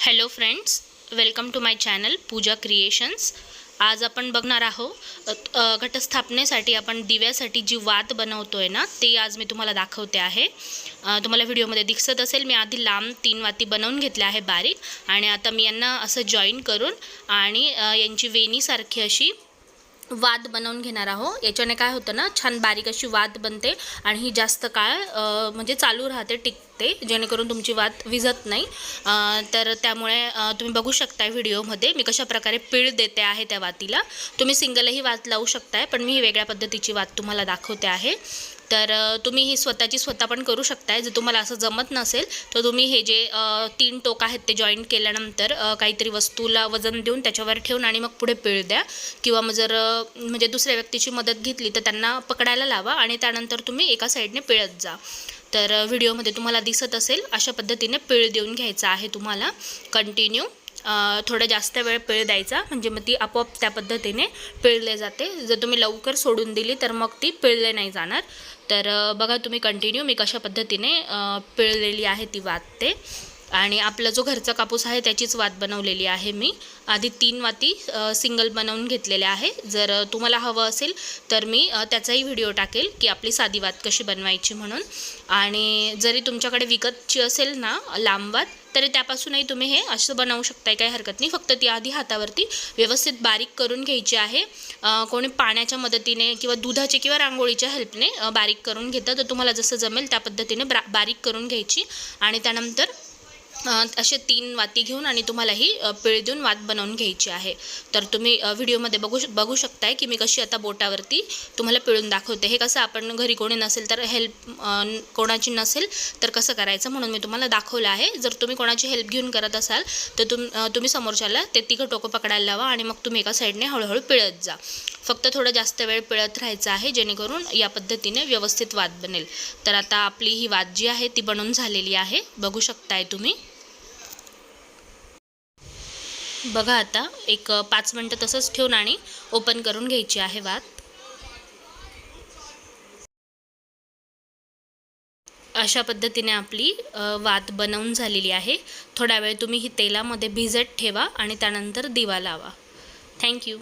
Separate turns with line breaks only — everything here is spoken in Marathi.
Hello friends welcome to my channel Pooja creations आज आपण बघणार आहोत घटस्थापनेसाठी आपण दिव्यासाठी जी वात बनवतो आहे ना ते आज मी तुम्हाला दाखवते आहे. तुम्हाला व्हिडिओमध्ये दिसत असेल मी आधी लांब तीन वाती बनवून घेतल्या आहे बारीक आणि आता मी यांना असं जॉईन करून आणि यांची वेणीसारखी अशी वाद बनवून घेणार आहो याच्याने काय होतं ना छान बारीक अशी वाद बनते आणि ही जास्त काळ म्हणजे चालू राहते टिक लागते जेणेकरून तुमची वात विझत नाही. तर त्यामुळे तुम्ही बघू शकताय व्हिडिओमध्ये मी कशा प्रकारे पीळ देते आहे त्या वातीला. तुम्ही सिंगलही वात लावू शकताय पण मी वेगळ्या पद्धतीची वात तुम्हाला दाखवते आहे. तर तुम्ही ही स्वतःची स्वतः पण करू शकताय. जर तुम्हाला असं जमत नसेल तर तुम्ही हे जे तीन टोक आहेत ते जॉईंट केल्यानंतर काहीतरी वस्तूला वजन देऊन त्याच्यावर ठेवून आणि मग पुढे पिळ द्या. किंवा मग जर म्हणजे दुसऱ्या व्यक्तीची मदत घेतली तर त्यांना पकडायला लावा आणि त्यानंतर तुम्ही एका साईडने पिळत जा. तर व्हिडिओमध्ये तुम्हाला दिसत असेल अशा पद्धतीने पिळ देऊन घ्यायचा आहे तुम्हाला. कंटिन्यू थोडा जास्त वेळ पिळ द्यायचा म्हणजे मग ती आपोआप त्या पद्धतीने पिळले जाते. जर तुम्ही लवकर सोडून दिली तर मग ती पिळले नाही जाणार. तर बघा तुम्ही कंटिन्यू मी कशा पद्धतीने पिळलेली आहे ती वाचते आणि आपला जो घरचा कापूस आहे त्याचीच वात बनवलेली आहे मी. आधी तीन वाती सिंगल बनवून घेतलेल्या आहे. जर तुम्हाला हवं असेल तर मी त्याचाही व्हिडिओ टाकेल की आपली साधी वात कशी बनवायची म्हणून. आणि जरी तुमच्याकडे विकतची असेल ना लांब वात तरी त्यापासूनही तुम्ही हे असं बनवू शकताय काही हरकत नाही. फक्त ती आधी हातावरती व्यवस्थित बारीक करून घ्यायची आहे. कोणी पाण्याच्या मदतीने किंवा दुधाचे किंवा रांगोळीच्या हेल्पने बारीक करून घेतं. तर तुम्हाला जसं जमेल त्या पद्धतीने ब्रा बारीक करून घ्यायची. आणि त्यानंतर असे तीन वाती घेऊन आणि तुम्हाला ही पिळ देऊन वात बनवून घ्यायची आहे. तर तुम्ही व्हिडिओमध्ये बघू श- बघू शकताय की मी कशी आता बोटावरती तुम्हाला पिळून दाखवते. हे कसं आपण घरी कोणी नसेल तर हेल्प कोणाची नसेल तर कसं करायचं म्हणून मी तुम्हाला दाखवलं आहे. जर तुम्ही कोणाची हेल्प घेऊन करत असाल तर तुम तुम्ही समोरच्याला ते तिघं टोकं पकडायला लावा आणि मग तुम्ही एका साईडने हळूहळू पिळत जा. फक्त थोडं जास्त वेळ पिळत राहायचं आहे जेणेकरून या पद्धतीने व्यवस्थित वाद बनेल. तर आता आपली ही वाद जी आहे ती बनवून झालेली आहे. बघू शकताय तुम्ही. बघा आता एक पाच मिनटं तसंच ठेवून आणि ओपन करून घ्यायची आहे वात. अशा पद्धतीने आपली वात बनवून झालेली आहे. थोडा वेळ तुम्ही ही तेलामध्ये भिजत ठेवा आणि त्यानंतर दिवा लावा. थँक्यू